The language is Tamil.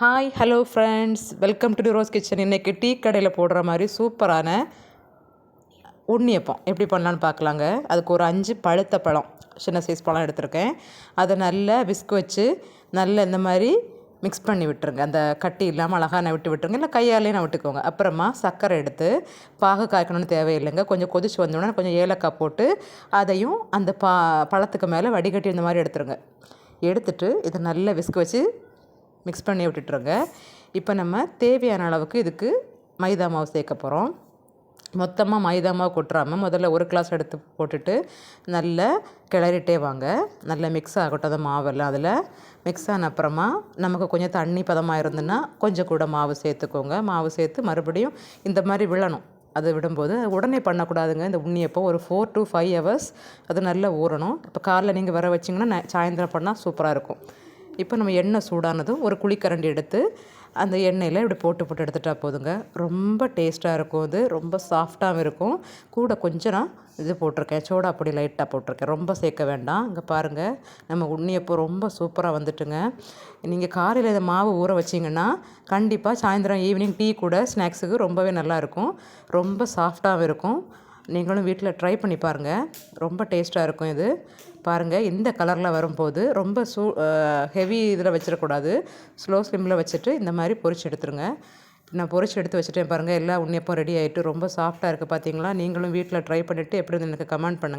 Hi hello friends welcome to Rose kitchen இன்றைக்கி டீ கடையில் போடுற மாதிரி சூப்பரான உண்ணியப்பம் எப்படி பண்ணலான்னு பார்க்கலாங்க. அதுக்கு ஒரு அஞ்சு பழுத்த பழம் சின்ன சைஸ் பழம் எடுத்திருக்கேன். அதை நல்லா விஸ்க் வச்சு நல்லா இந்த மாதிரி மிக்ஸ் பண்ணி விட்டுருங்க. அந்த கட்டி இல்லாமல் அழகாக நான் விட்டு விட்டுருங்க. இல்லை கையாலே நான் விட்டுக்கோங்க. அப்புறமா சர்க்கரை எடுத்து பாகு காய்க்கணும்னு தேவையில்லைங்க. கொஞ்சம் கொதிச்சு வந்தோடனே கொஞ்சம் ஏலக்காய் போட்டு அதையும் அந்த பா பழத்துக்கு மேலே வடிகட்டி இந்த மாதிரி எடுத்துருங்க. எடுத்துட்டு இதை நல்லா விஸ்க் வச்சு மிக்ஸ் பண்ணி விட்டுட்டுருங்க. இப்போ நம்ம தேவையான அளவுக்கு இதுக்கு மைதா மாவு சேர்க்க போகிறோம் மொத்தமாக மைதா மாவு கொட்டுறாமல் முதல்ல ஒரு கிளாஸ் எடுத்து போட்டுட்டு நல்லா கிளறிட்டே வாங்க. நல்லா மிக்ஸ் ஆகட்டும் அந்த மாவெல்லாம் அதில். மிக்ஸ் ஆன அப்புறமா நமக்கு கொஞ்சம் தண்ணி பதமாக இருந்ததுன்னா கொஞ்சம் கூட மாவு சேர்த்துக்கோங்க. மாவு சேர்த்து மறுபடியும் இந்த மாதிரி விழணும். அதை விடும்போது உடனே பண்ணக்கூடாதுங்க. இந்த உண்ணியப்போ ஒரு ஃபோர் டு ஃபைவ் ஹவர்ஸ் அது நல்லா ஊறணும். இப்போ காலைல நீங்கள் வர வச்சிங்கன்னா சாயந்தரம் பண்ணால் சூப்பராக இருக்கும். இப்போ நம்ம எண்ணெய் சூடானதும் ஒரு குழிக்கரண்டி எடுத்து அந்த எண்ணெயில் இப்படி போட்டு போட்டு எடுத்துட்டா போதுங்க. ரொம்ப டேஸ்ட்டாக இருக்கும் இது ரொம்ப சாஃப்டாகவும் இருக்கும். கூட கொஞ்சம் நான் இது போட்டிருக்கேன். சோடா பொடி லைட்டாக போட்டிருக்கேன். ரொம்ப சேர்க்க வேண்டாம். இங்கே பாருங்கள் நம்ம உண்ணியப்போ ரொம்ப சூப்பராக வந்துட்டுங்க. நீங்கள் காலையில் இந்த மாவு ஊற வச்சிங்கன்னா கண்டிப்பாக சாயந்தரம் ஈவினிங் டீ கூட ஸ்நாக்ஸுக்கு ரொம்பவே நல்லாயிருக்கும் ரொம்ப சாஃப்டாகவும் இருக்கும். நீங்களும் வீட்டில் ட்ரை பண்ணி பாருங்கள் ரொம்ப டேஸ்ட்டாக இருக்கும் இது. பாருங்கள் இந்த கலரில் வரும்போது ரொம்ப சூ ஹெவி இதில் வச்சிடக்கூடாது. ஸ்லோ ஸ்லிம்மில் வச்சுட்டு இந்த மாதிரி பொறிச்சு எடுத்துருங்க. நான் பொரிச்சு எடுத்து வச்சுட்டேன் பாருங்கள் எல்லா உன்னியப்பும் ரெடி ஆகிட்டு ரொம்ப சாஃப்டாக இருக்குது பார்த்தீங்களா நீங்களும் வீட்டில் ட்ரை பண்ணிவிட்டு எப்படி எனக்கு கமெண்ட் பண்ணுங்கள்